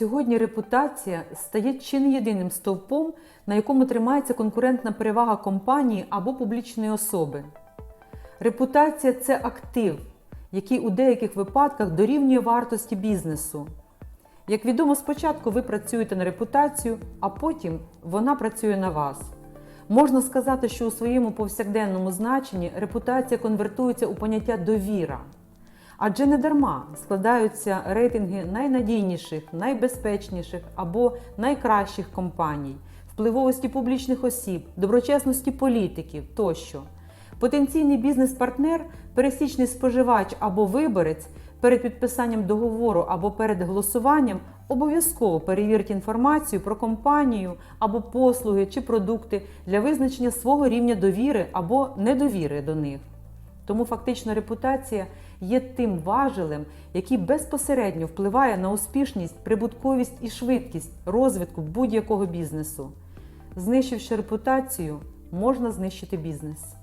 Сьогодні репутація стає чи не єдиним стовпом, на якому тримається конкурентна перевага компанії або публічної особи. Репутація це актив, який у деяких випадках дорівнює вартості бізнесу. Як відомо, спочатку ви працюєте на репутацію, а потім вона працює на вас. Можна сказати, що у своєму повсякденному значенні репутація конвертується у поняття довіра. Адже не дарма складаються рейтинги найнадійніших, найбезпечніших або найкращих компаній, впливовості публічних осіб, доброчесності політиків тощо. Потенційний бізнес-партнер, пересічний споживач або виборець перед підписанням договору або перед голосуванням обов'язково перевірить інформацію про компанію або послуги чи продукти для визначення свого рівня довіри або недовіри до них. Тому фактично репутація є тим важелем, який безпосередньо впливає на успішність, прибутковість і швидкість розвитку будь-якого бізнесу. Знищивши репутацію, можна знищити бізнес.